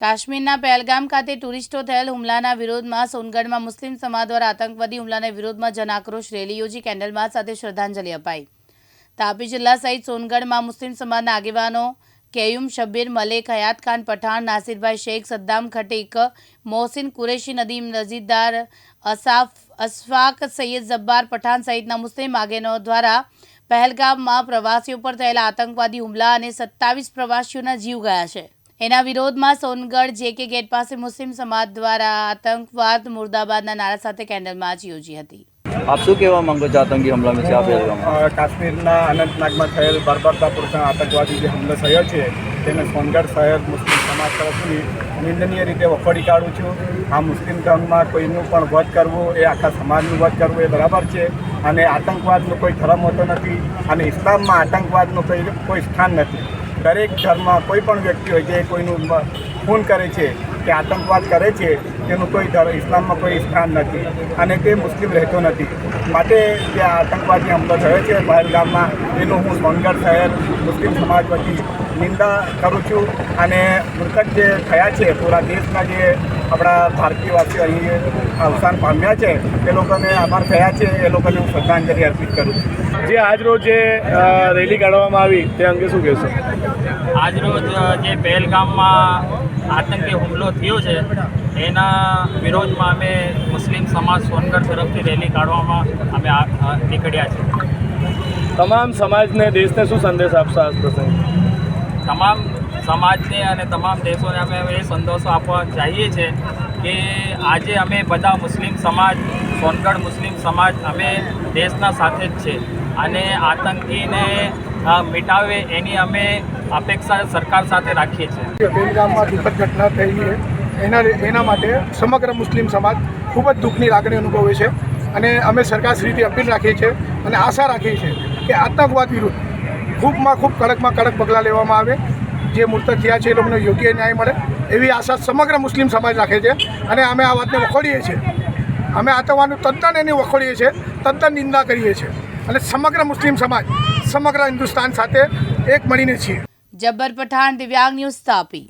કાશ્મીરના પહેલગામ ખાતે ટુરિસ્ટો થયેલ હુમલાના વિરોધમાં સોનગઢમાં મુસ્લિમ સમાજ દ્વારા આતંકવાદી હુમલાના વિરોધમાં જનાક્રોશ રેલી યોજી કેન્ડલ માર્ચ સાથે શ્રદ્ધાંજલિ અપાઈ. તાપી જિલ્લા સહિત સોનગઢમાં મુસ્લિમ સમાજના આગેવાનો કેયુમ શબ્બીર મલેક, હયાત ખાન પઠાણ, નાસિરભાઈ શેખ, સદ્દામ ખટીક, મોહસિન કુરેશી, નદીમ નજીદાર, અસાફ અસફાક સૈયદ જબ્બાર પઠાણ સહિતના મુસ્લિમ આગેનો દ્વારા પહેલગામમાં પ્રવાસીઓ પર થયેલા આતંકવાદી હુમલા અને સત્તાવીસ પ્રવાસીઓના જીવ ગયા છે. એના વિરોધમાં સોનગઢ જેકે ગેટ પાસે મુસ્લિમ સમાજ દ્વારા આતંકવાદ મુર્દાબાદના નારા સાથે કેન્ડલ માર્ચ યોજી હતી. આપ શું કહેવા માંગો છો? આતંકી હુમલામાં છે આપ કાશ્મીરના અનંતનાગમાં થયેલ બર્બરતાપૂર્વક આતંકવાદી જે હુમલો થયો છે તેને સોનગઢ શહેર મુસ્લિમ સમાજ તરફથી નિંદનીય રીતે વખોડી કાઢું છું. આ મુસ્લિમ ધર્મમાં કોઈનું પણ વધ કરવું એ આખા સમાજનું વધ કરવું એ બરાબર છે. અને આતંકવાદનો કોઈ ધર્મ હોતો નથી અને ઇસ્લામમાં આતંકવાદનું કોઈ કોઈ સ્થાન નથી. દરેક ધર્મમાં કોઈ પણ વ્યક્તિ હોય જે કોઈનું ખૂન કરે છે, કે આતંકવાદ કરે છે, તેનું કોઈ ધર્મ ઇસ્લામમાં કોઈ સ્થાન નથી અને તે મુસ્લિમ રહેતો નથી. માટે જે આતંકવાદી હુમલો થયો છે પહેલગામમાં એનું હું સોનગઢ શહેર મુસ્લિમ સમાજ વતી નિંદા કરું છું અને મૃતક જે થયા છે, પૂરા દેશના જે આપણા ભારતીયવાસીઓ અહીં અવસાન પામ્યા છે એ લોકોને આભાર થયા છે એ લોકોને હું શ્રદ્ધાંજલિ અર્પિત કરું છું. જે આજ રોજ જે રેલી કાઢવામાં આવી તે અંગે શું કહેશો? આજરોજ જે પહેલગામમાં આતંકી હુમલો થયો છે એના વિરોધમાં અમે મુસ્લિમ સમાજ સોનગઢ તરફથી રેલી કાઢવામાં અમે નીકળ્યા છે તમામ સમાજને દેશને શું સંદેશ આપશો આ પ્રસંગે? તમામ સમાજને અને તમામ દેશોને અમે એ સંદેશો આપવા ચાહીએ છીએ કે આજે અમે બધા મુસ્લિમ સમાજ, સોનગઢ મુસ્લિમ સમાજ અમે દેશના સાથે જ છે. અને આતંકીને મિટાવે એની અમે અપેક્ષા સરકાર સાથે રાખીએ છીએ. બેલગામમાં ઘટના થઈ છે. એના એના માટે સમગ્ર મુસ્લિમ સમાજ ખૂબ જ દુઃખની લાગણી અનુભવે છે અને અમે સરકારશ્રીથી અપીલ રાખીએ છીએ અને આશા રાખીએ છીએ કે આતંકવાદ વિરુદ્ધ ખૂબમાં ખૂબ કડકમાં કડક પગલાં લેવામાં આવે. જે મૃતક થયા છે એ લોકોને યોગ્ય ન્યાય મળે એવી આશા સમગ્ર મુસ્લિમ સમાજ રાખે છે અને અમે આ વાતને વખોડીએ છીએ. અમે આતંકવાદનું તદ્દન એની વખોડીએ છીએ, તદ્દન નિંદા કરીએ છીએ અને સમગ્ર મુસ્લિમ સમાજ, સમગ્ર હિન્દુસ્તાન સાથે એક મળીને છીએ. જબ્બર પઠાણ દિવ્યાંગ ન્યૂઝ તાપી.